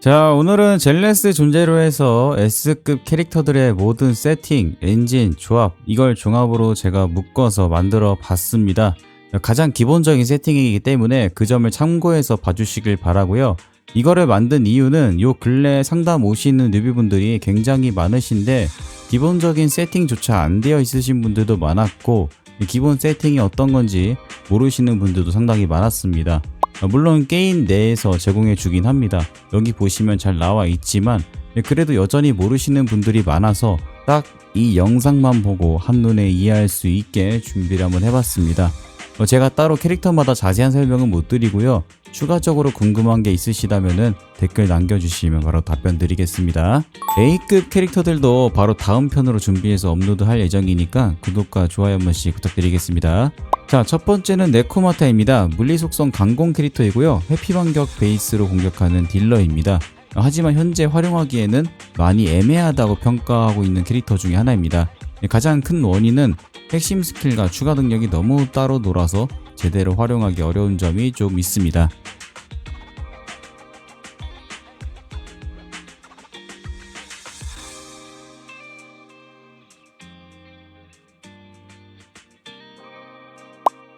자, 오늘은 젤레스 존재로 해서 S급 캐릭터들의 모든 세팅, 엔진, 조합, 이걸 종합으로 제가 묶어서 만들어 봤습니다. 가장 기본적인 세팅이기 때문에 그 점을 참고해서 봐주시길 바라고요. 이거를 만든 이유는 요 근래 상담 오시는 뉴비분들이 굉장히 많으신데 기본적인 세팅조차 안 되어 있으신 분들도 많았고 기본 세팅이 어떤 건지 모르시는 분들도 상당히 많았습니다. 어, 물론 게임 내에서 제공해 주긴 합니다. 여기 보시면 잘 나와 있지만 그래도 여전히 모르시는 분들이 많아서 딱 이 영상만 보고 한눈에 이해할 수 있게 준비를 한번 해봤습니다. 어, 제가 따로 캐릭터마다 자세한 설명은 못 드리고요. 추가적으로 궁금한 게 있으시다면 댓글 남겨주시면 바로 답변 드리겠습니다. A급 캐릭터들도 바로 다음 편으로 준비해서 업로드 할 예정이니까 구독과 좋아요 한 번씩 부탁드리겠습니다. 자, 첫 번째는 네코마타입니다. 물리 속성 강공 캐릭터이고요. 회피 반격 베이스로 공격하는 딜러입니다. 하지만 현재 활용하기에는 많이 애매하다고 평가하고 있는 캐릭터 중에 하나입니다. 가장 큰 원인은 핵심 스킬과 추가 능력이 너무 따로 놀아서 제대로 활용하기 어려운 점이 좀 있습니다.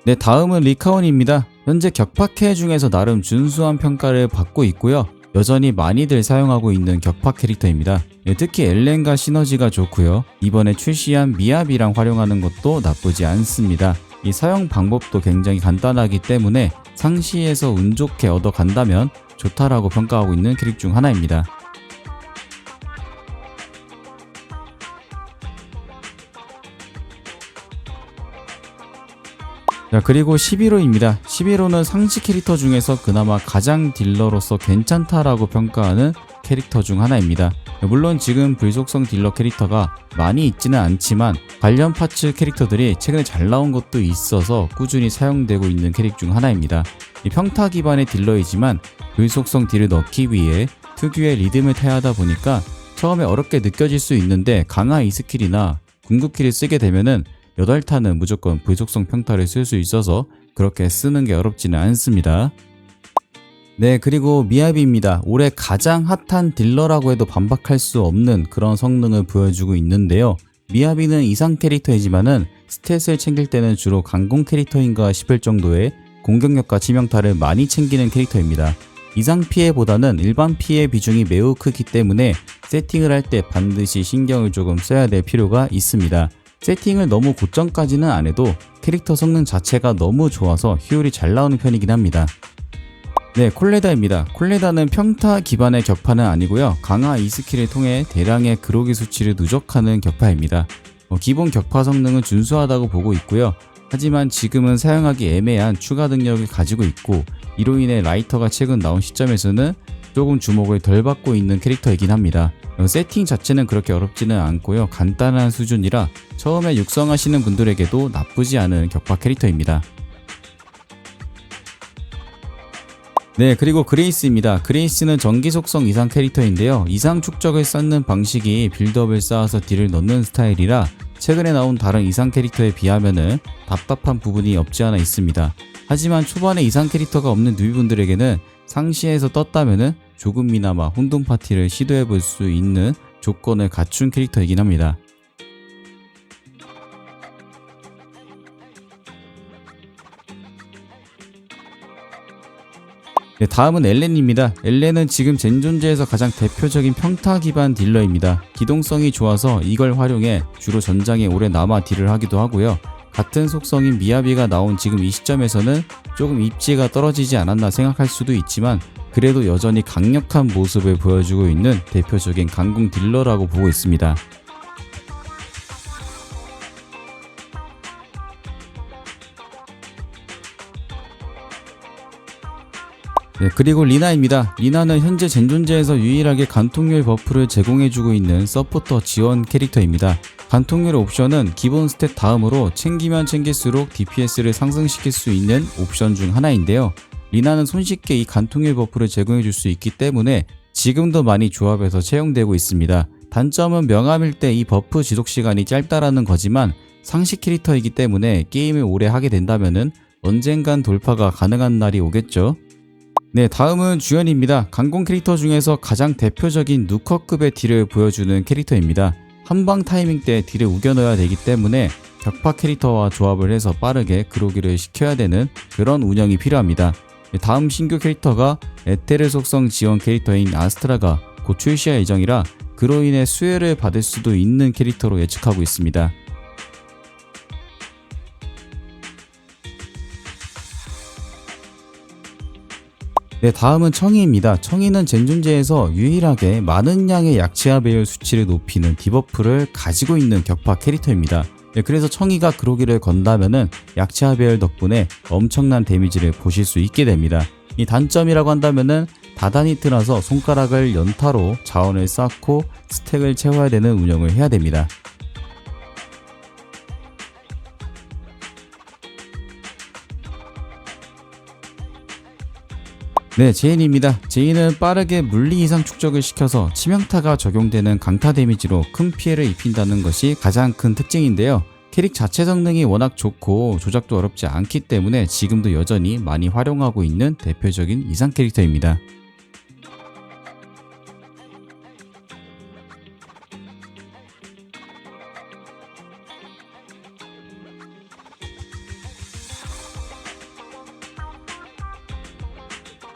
네, 다음은 리카온입니다. 현재 격파캐 중에서 나름 준수한 평가를 받고 있고요. 여전히 많이들 사용하고 있는 격파 캐릭터입니다. 네, 특히 엘렌과 시너지가 좋고요. 이번에 출시한 미압이랑 활용하는 것도 나쁘지 않습니다. 이 사용 방법도 굉장히 간단하기 때문에 상시에서 운 좋게 얻어 간다면 좋다라고 평가하고 있는 캐릭 중 하나입니다. 자 그리고 11호입니다. 11호는 상시 캐릭터 중에서 그나마 가장 딜러로서 괜찮다라고 평가하는 캐릭터 중 하나입니다. 물론 지금 불속성 딜러 캐릭터가 많이 있지는 않지만 관련 파츠 캐릭터들이 최근에 잘 나온 것도 있어서 꾸준히 사용되고 있는 캐릭 중 하나입니다. 이 평타 기반의 딜러이지만 불속성 딜을 넣기 위해 특유의 리듬을 타야 하다 보니까 처음에 어렵게 느껴질 수 있는데 강화 2스킬이나 궁극키를 쓰게 되면은 8탄은 무조건 불속성 평타를 쓸 수 있어서 그렇게 쓰는 게 어렵지는 않습니다. 네, 그리고 미야비입니다. 올해 가장 핫한 딜러라고 해도 반박할 수 없는 그런 성능을 보여주고 있는데요. 미야비는 이상 캐릭터이지만은 스탯을 챙길 때는 주로 강공 캐릭터인가 싶을 정도의 공격력과 치명타를 많이 챙기는 캐릭터입니다. 이상 피해보다는 일반 피해 비중이 매우 크기 때문에 세팅을 할 때 반드시 신경을 조금 써야 될 필요가 있습니다. 세팅을 너무 고점까지는 안 해도 캐릭터 성능 자체가 너무 좋아서 효율이 잘 나오는 편이긴 합니다. 네, 콜레다입니다. 콜레다는 평타 기반의 격파는 아니고요. 강화 2스킬을 통해 대량의 그로기 수치를 누적하는 격파입니다. 어, 기본 격파 성능은 준수하다고 보고 있고요. 하지만 지금은 사용하기 애매한 추가 능력을 가지고 있고 이로 인해 라이터가 최근 나온 시점에서는 조금 주목을 덜 받고 있는 캐릭터이긴 합니다. 어, 세팅 자체는 그렇게 어렵지는 않고요. 간단한 수준이라 처음에 육성하시는 분들에게도 나쁘지 않은 격파 캐릭터입니다. 네, 그리고 그레이스입니다. 그레이스는 전기 속성 이상 캐릭터인데요. 이상 축적을 쌓는 방식이 빌드업을 쌓아서 딜을 넣는 스타일이라 최근에 나온 다른 이상 캐릭터에 비하면은 답답한 부분이 없지 않아 있습니다. 하지만 초반에 이상 캐릭터가 없는 뉴비분들에게는 상시에서 떴다면은 조금이나마 혼돈 파티를 시도해 볼 수 있는 조건을 갖춘 캐릭터이긴 합니다. 네, 다음은 엘렌입니다. 엘렌은 지금 젠존제에서 가장 대표적인 평타 기반 딜러입니다. 기동성이 좋아서 이걸 활용해 주로 전장에 오래 남아 딜을 하기도 하고요. 같은 속성인 미야비가 나온 지금 이 시점에서는 조금 입지가 떨어지지 않았나 생각할 수도 있지만 그래도 여전히 강력한 모습을 보여주고 있는 대표적인 강궁 딜러라고 보고 있습니다. 네, 그리고 리나입니다. 리나는 현재 젠존제에서 유일하게 간통률 버프를 제공해주고 있는 서포터 지원 캐릭터입니다. 간통률 옵션은 기본 스탯 다음으로 챙기면 챙길수록 DPS를 상승시킬 수 있는 옵션 중 하나인데요. 리나는 손쉽게 이 간통률 버프를 제공해 줄 수 있기 때문에 지금도 많이 조합해서 채용되고 있습니다. 단점은 명함일 때 이 버프 지속 시간이 짧다라는 거지만 상식 캐릭터이기 때문에 게임을 오래 하게 된다면은 언젠간 돌파가 가능한 날이 오겠죠. 네, 다음은 주연입니다. 강공 캐릭터 중에서 가장 대표적인 누커급의 딜을 보여주는 캐릭터입니다. 한방 타이밍 때 딜을 우겨 넣어야 되기 때문에 격파 캐릭터와 조합을 해서 빠르게 그로기를 시켜야 되는 그런 운영이 필요합니다. 네, 다음 신규 캐릭터가 에테르 속성 지원 캐릭터인 아스트라가 곧 출시할 예정이라 그로 인해 수혜를 받을 수도 있는 캐릭터로 예측하고 있습니다. 네, 다음은 청이입니다. 청이는 젠존제에서 유일하게 많은 양의 약치아 배율 수치를 높이는 디버프를 가지고 있는 격파 캐릭터입니다. 네, 그래서 청이가 그로기를 건다면은 약치아 배열 덕분에 엄청난 데미지를 보실 수 있게 됩니다. 이 단점이라고 한다면은 다다니트라서 손가락을 연타로 자원을 쌓고 스택을 채워야 되는 운영을 해야 됩니다. 네, 제인입니다. 제인은 빠르게 물리 이상 축적을 시켜서 치명타가 적용되는 강타 데미지로 큰 피해를 입힌다는 것이 가장 큰 특징인데요. 캐릭 자체 성능이 워낙 좋고 조작도 어렵지 않기 때문에 지금도 여전히 많이 활용하고 있는 대표적인 이상 캐릭터입니다.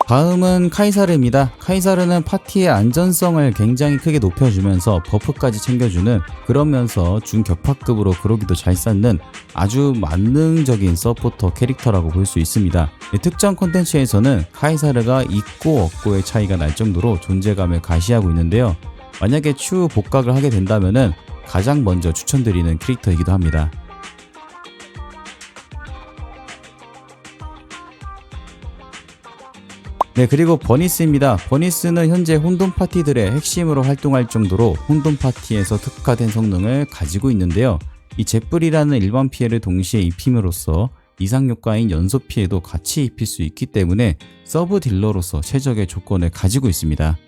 다음은 카이사르입니다. 카이사르는 파티의 안전성을 굉장히 크게 높여주면서 버프까지 챙겨주는 그러면서 중격파급으로 그러기도 잘 쌓는 아주 만능적인 서포터 캐릭터라고 볼 수 있습니다. 특정 콘텐츠에서는 카이사르가 있고 없고의 차이가 날 정도로 존재감을 가시하고 있는데요. 만약에 추후 복각을 하게 된다면 가장 먼저 추천드리는 캐릭터이기도 합니다. 네, 그리고 버니스입니다. 버니스는 현재 혼돈 파티들의 핵심으로 활동할 정도로 혼돈 파티에서 특화된 성능을 가지고 있는데요. 이 잿불이라는 일반 피해를 동시에 입힘으로써 이상 효과인 연소 피해도 같이 입힐 수 있기 때문에 서브 딜러로서 최적의 조건을 가지고 있습니다.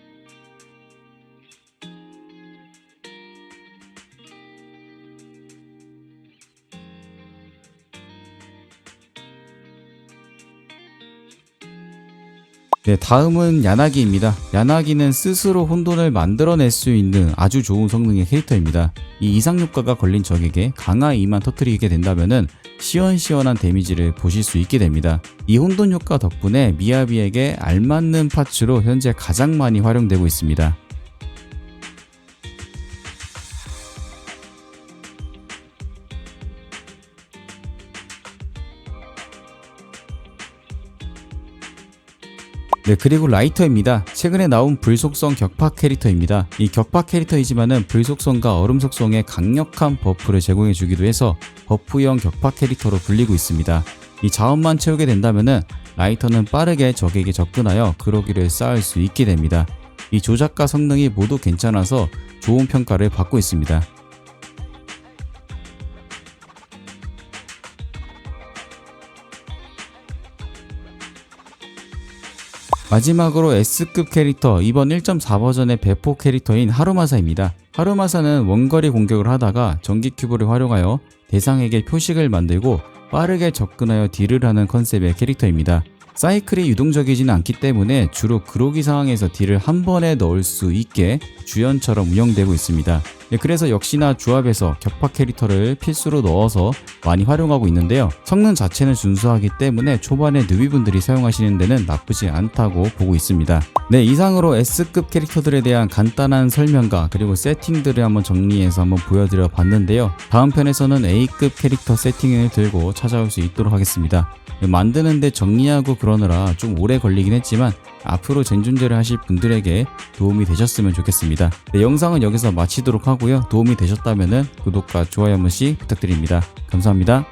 네, 다음은 야나기입니다. 야나기는 스스로 혼돈을 만들어낼 수 있는 아주 좋은 성능의 캐릭터입니다. 이 이상 효과가 걸린 적에게 강화 이만 터트리게 된다면 시원시원한 데미지를 보실 수 있게 됩니다. 이 혼돈 효과 덕분에 미야비에게 알맞는 파츠로 현재 가장 많이 활용되고 있습니다. 네, 그리고 라이터입니다. 최근에 나온 불속성 격파 캐릭터입니다. 이 격파 캐릭터이지만은 불속성과 얼음 속성에 강력한 버프를 제공해 주기도 해서 버프형 격파 캐릭터로 불리고 있습니다. 이 자원만 채우게 된다면은 라이터는 빠르게 적에게 접근하여 그로기를 쌓을 수 있게 됩니다. 이 조작과 성능이 모두 괜찮아서 좋은 평가를 받고 있습니다. 마지막으로 S급 캐릭터 이번 1.4 버전의 배포 캐릭터인 하루마사입니다. 하루마사는 원거리 공격을 하다가 전기 큐브를 활용하여 대상에게 표식을 만들고 빠르게 접근하여 딜을 하는 컨셉의 캐릭터입니다. 사이클이 유동적이지는 않기 때문에 주로 그로기 상황에서 딜을 한 번에 넣을 수 있게 주연처럼 운영되고 있습니다. 네, 그래서 역시나 조합에서 격파 캐릭터를 필수로 넣어서 많이 활용하고 있는데요. 성능 자체는 준수하기 때문에 초반에 느비분들이 사용하시는 데는 나쁘지 않다고 보고 있습니다. 네, 이상으로 S급 캐릭터들에 대한 간단한 설명과 그리고 세팅들을 한번 정리해서 한번 보여드려 봤는데요. 다음 편에서는 A급 캐릭터 세팅을 들고 찾아올 수 있도록 하겠습니다. 만드는데 정리하고 그러느라 좀 오래 걸리긴 했지만 앞으로 젠존제를 하실 분들에게 도움이 되셨으면 좋겠습니다. 네, 영상은 여기서 마치도록 하고요. 도움이 되셨다면 구독과 좋아요 한 번씩 부탁드립니다. 감사합니다.